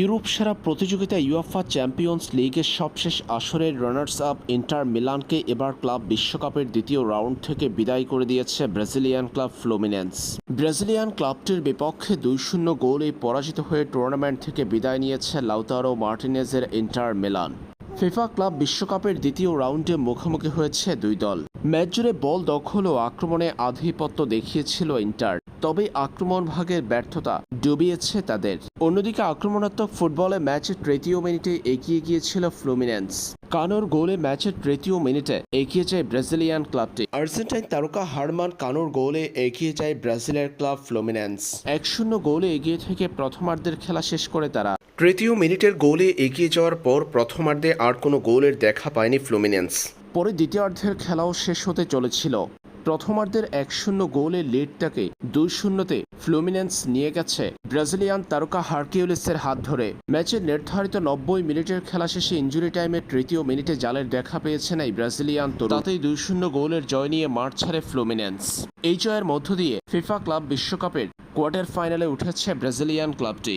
Europe সেরা প্রতিযোগিতা UEFA champions লিগের সবশেষ আসরের রানার্স আপ ইন্টার মিলানকে এবার ক্লাব বিশ্বকাপের দ্বিতীয় রাউন্ড থেকে বিদায় করে দিয়েছে ব্রাজিলিয়ান ক্লাব ফ্লোমিনেন্স। ব্রাজিলিয়ান ক্লাবটির বিপক্ষে দুই শূন্য গোলে পরাজিত হয়ে টুর্নামেন্ট থেকে বিদায় নিয়েছে লাউতারো মার্টিনেজের ইন্টার মিলান। ফিফা ক্লাব বিশ্বকাপের দ্বিতীয় রাউন্ডে মুখোমুখি হয়েছে দুই দল। ম্যাচ জুড়ে বল দখল ও আক্রমণে আধিপত্য দেখিয়েছিল ইন্টার, তবে আক্রমণ ভাগের ব্যর্থতা ডুবিয়েছে তাদের। অন্যদিকে আক্রমণাত্মক ফুটবলে ম্যাচের তৃতীয় মিনিটে এগিয়ে গিয়েছিল ফ্লুমিনেন্স। কানোর গোলে ম্যাচের তৃতীয় মিনিটে এগিয়ে যায় ব্রাজিলিয়ান ক্লাবটি। আর্জেন্টাইন তারকা হারমান কানোর গোলে এগিয়ে যায় ব্রাজিলের ক্লাব ফ্লুমিনেন্স। এক শূন্য গোলে এগিয়ে থেকে প্রথমার্ধের খেলা শেষ করে তারা। তৃতীয় মিনিটের গোলে এগিয়ে যাওয়ার পর প্রথমার্ধে আর কোনো গোলের দেখা পায়নি ফ্লুমিনেন্স। পরে দ্বিতীয়ার্ধের খেলাও শেষ হতে চলেছিল। প্রথমার্ধের এক শূন্য গোলের লিডটাকে দুই শূন্যতে ফ্লুমিনেন্স নিয়ে গেছে ব্রাজিলিয়ান তারকা হার্কিউলিসের হাত ধরে। ম্যাচের নির্ধারিত নব্বই মিনিটের খেলা শেষে ইঞ্জুরি টাইমে তৃতীয় মিনিটে জালের দেখা পেয়েছেন এই ব্রাজিলিয়ান তরুণ। তাতেই দুই শূন্য গোলের জয় নিয়ে মাঠ ছাড়ে ফ্লুমিনেন্স। এই জয়ের মধ্য দিয়ে ফিফা ক্লাব বিশ্বকাপের কোয়ার্টার ফাইনালে উঠেছে ব্রাজিলিয়ান ক্লাবটি।